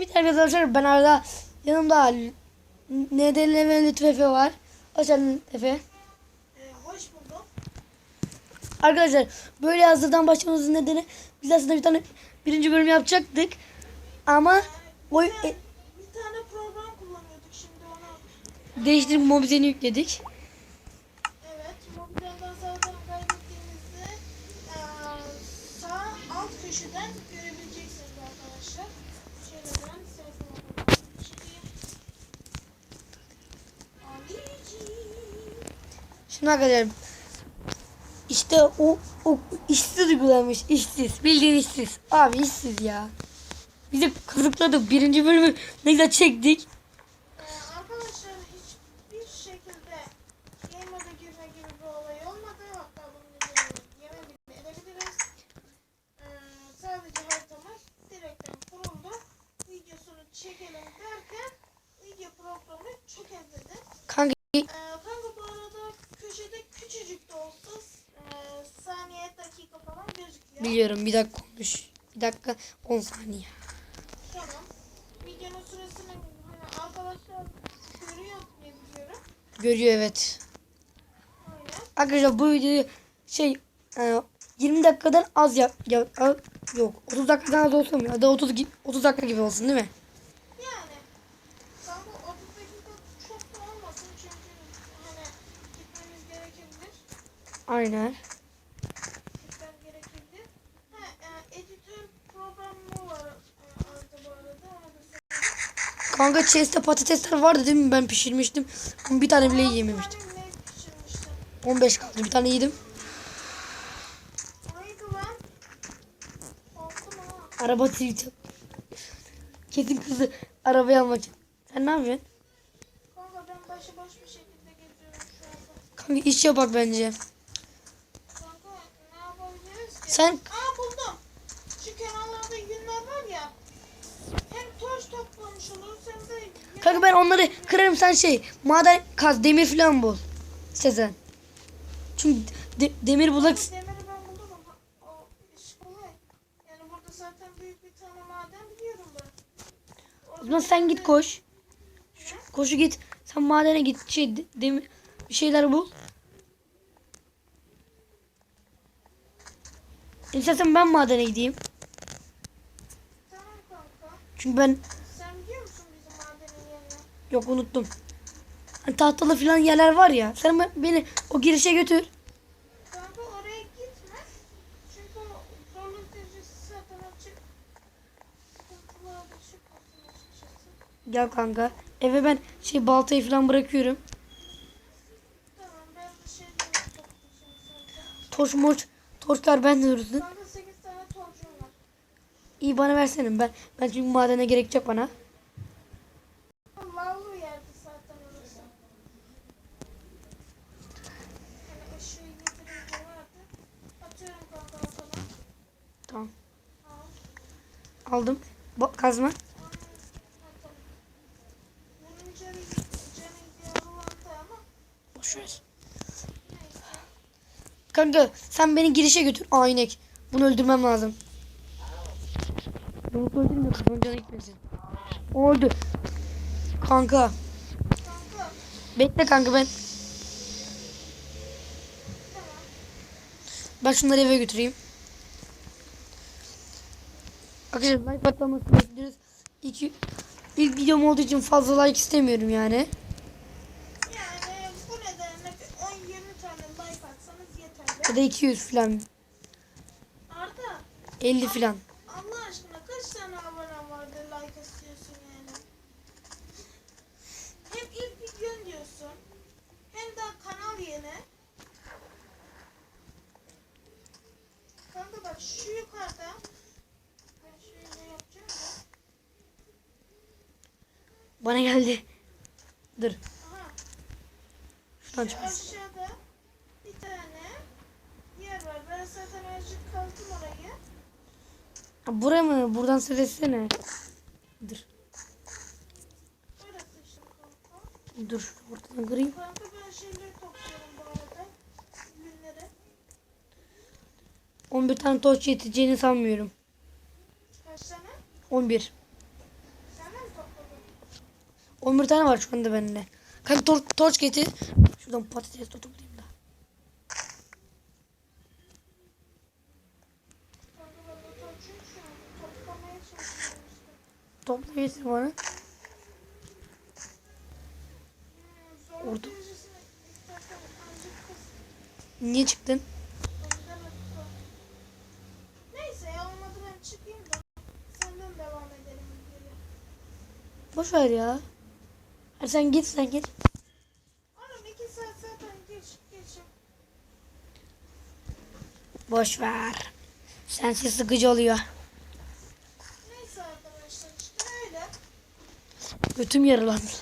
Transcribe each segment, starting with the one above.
Bir tane arkadaşlar ben arada yanımda Nedeni ve Lütfü Efe var. Hoş geldin Efe. Ee, hoş bulduk. Arkadaşlar böyle hazırdan başlamamızın nedeni biz aslında bir tane birinci bölüm yapacaktık. Ama o e, Bir tane program kullanıyorduk şimdi onu. değiştirip mobizeni yükledik. Şimdi arkadaşlar işte o, o işsiz uygulanmış işsiz bildiğin işsiz abi işsiz ya. Biz de kazıkladık birinci bölümü ne güzel çektik. Ee, arkadaşlar hiçbir şekilde game moda girme gibi bir olay olmadı. Hatta bunun üzerine yeme bile edebiliriz. Ee, sadece haritamız direkten kuruldu. Videosunu çekelim derken video programı çok ezildi. Kanka Ee, kanka bu arada köşede küçücük de olsa e, saniye dakika falan gözüküyor. Biliyorum bir dakika olmuş. Bir dakika 10 saniye. Tamam. Videonun süresini hani arkadaşlar görüyor diye biliyorum. Görüyor evet. Öyle. Arkadaşlar bu videoyu şey e, 20 dakikadan az yap, yap a- yok 30 dakikadan az olsun? Ya da 30 gi- 30 dakika gibi olsun değil mi? Yani kanka 30 dakika çok da olmasın çünkü hani gitmemiz gerekebilir. Aynen. Gitmem gerekebilir. Ha, e, editör programı var e, altta bu arada onu da söyleyeyim. Kanka chest'te patatesler vardı değil mi? Ben pişirmiştim. Bir tane bile pişirmiştim? 15 kaldı. Bir tane yedim. Araba tilt. Kesin kızı arabayı almak için. Sen ne yapıyorsun? Kanka ben başıboş bir şekilde geziyorum şu anda. Kanka iş yapak bence. Kanka ne yapabiliriz ki? Sen Aa buldum. Şu kenarlarda yünler var ya. Toz toplamış de yün- kanka ben onları kırarım sen şey maden kaz demir falan bul. İstersen. Çünkü de- demir bulak Demiri ben buldum ama o iş kolay. Yani burada zaten büyük bir tane maden biliyorum ben. O zaman sen git koş. Koşu git. Sen madene git. Şey de- demir bir şeyler bul. İstersen ben madene gideyim. Çünkü ben Sen biliyor musun bizim madenin yerini? yok unuttum. Hani tahtalı falan yerler var ya. Sen ben- beni o girişe götür. Kanka oraya gitme. Çünkü o zorluk derecesi zaten açık. Sıkıntılı çıkmasın açıkçası. Gel kanka. Eve ben şey baltayı falan bırakıyorum. Tamam ben bir şey. Toş moş. Toşlar ben de dursun. Kanka 8 tane torcum var. İyi bana versene. Ben ben çünkü madene gerekecek bana. Hani. Tamam. Al. Aldım. Bak kazma. Onu atalım. Bunun canı, canı ihtiyacı vardı ama Boş ver. neyse. Kanka sen beni girişe götür. Aa inek. Bunu öldürmem lazım. Bunu öldürmüyor. Bunun canı gitmesin. O öldü. Kanka. Kanka Bekle kanka ben. tamam. Ben şunları eve götüreyim. Arkadaşlar like patlamasını bekliyoruz. İki, ilk videom olduğu için fazla like istemiyorum yani. Yani bu nedenle bir 10-20 tane like atsanız yeterli. Ya da 200 falan. Arda 50 falan. Allah aşkına kaç tane abonen vardı like istiyorsun yani? Hem ilk videon diyorsun. Hem de kanal yeni. Kanka bak şu yukarıda. Ben şöyle yapacağım da. Bana geldi. Dur. Aha. Şuradan Şu aşağıda bir tane yer var. Ben zaten azıcık kazdım orayı. Ha, Buraya mı? Buradan söylesene. Dur. Orası işte kanka. Dur. Ortadan kırayım. Kanka ben şeyleri topluyorum bu arada. Günleri. 11 tane toç yeteceğini sanmıyorum. Kaç tane? 11. 11 tane var şu anda bende. Kanka tor torç getir. Şuradan patates toplayayım da. Topla getir bana. Zorluk Orada. Niye çıktın? Önden atla. Neyse ya olmadı ben çıkayım da. Senden devam edelim videoya. Boş ver ya. Hadi sen git sen git. Oğlum iki saat zaten geç geçim. Boş ver. Sensiz sıkıcı oluyor. Neyse arkadaşlar işte öyle. Götüm yaralandı.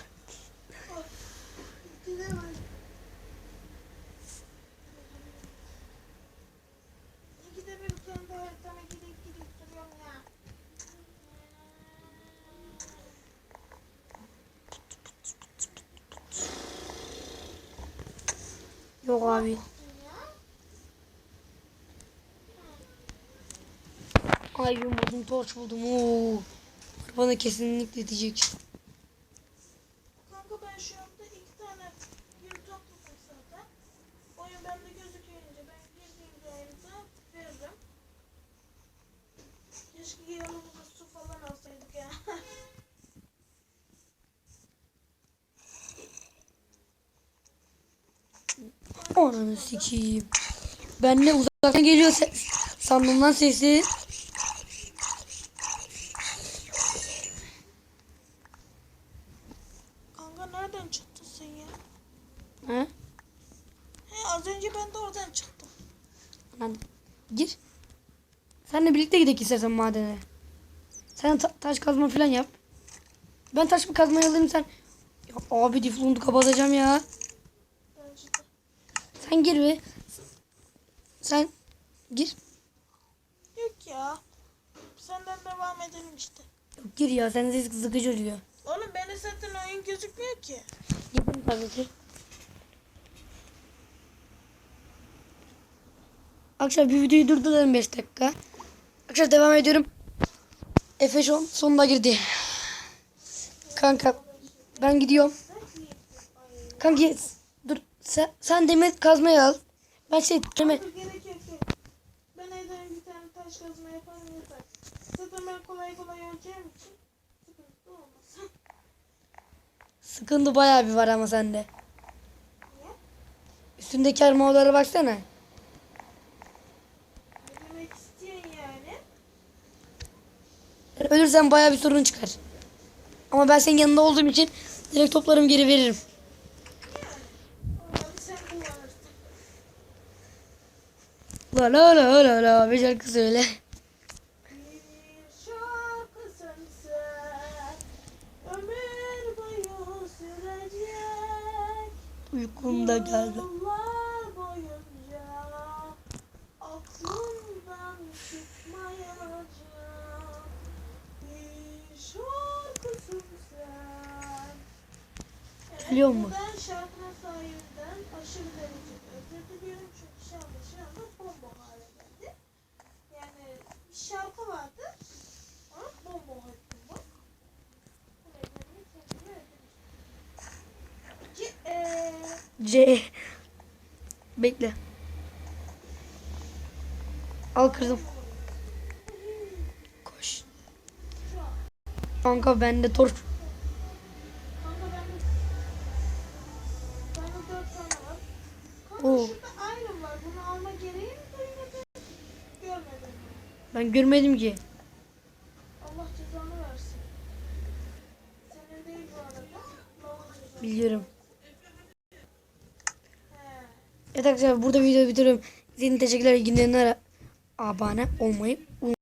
Yok abi. Ay buldum torç buldum. Oo. Bana kesinlikle diyecek. Kanka ben şu anda iki tane gül topladım zaten. Oyun bende gözüküyorunca ben girdiğimde oyunda veririm. Keşke yanımıza su falan alsaydık ya. Ananı sikeyim. Ben ne uzaktan geliyor ses. Sandım lan sesi. Kanka nereden çıktın sen ya? Ha? He az önce ben de oradan çıktım. Anladım. Gir. Seninle birlikte gidelim istersen madene. Sen ta- taş kazma falan yap. Ben taş mı kazmayı alırım sen. Ya abi diflondu kapatacağım ya. De. Sen gir be. Sen gir. Yok ya. Senden devam edelim işte. Yok gir ya sen ses sıkıcı oluyor. Oğlum bende zaten oyun gözükmüyor ki. Girdim tabii ki. Arkadaşlar bir videoyu durduralım 5 dakika. Arkadaşlar devam ediyorum. Efe an sonuna girdi. Kanka ben gidiyorum. Kanka sen, sen demir kazmayı al. Ben şey demir. Ben evden bir tane taş kazma yaparım yeter. Zaten ben kolay kolay öleceğim için sıkıntı olmaz. sıkıntı bayağı bir var ama sende. Niye? Üstündeki armağanlara baksana. Ne demek istiyorsun yani? Yani ölürsen bayağı bir sorun çıkar. Ama ben senin yanında olduğum için direkt toplarım geri veririm. Onları sen kullanırsın. La la la la la bir şarkı söyle. Uykum da geldi. Geliyor mu? Ben şarkının sahibinden aşırı derecede özür diliyorum çünkü şu anda şu anda bomba hale geldi. Yani bir şarkı vardı. Bu nedenle kendimi öldürmüştüm. Ki eee C. Bekle. Al kırdım. Koş. Kanka bende torç. Ben görmedim ki. Allah cezanı versin. Senin değil bu arada. Biliyorum. Evet arkadaşlar burada videoyu bitiriyorum. İzlediğiniz teşekkürler. İlgilenenlere abone olmayı unutmayın.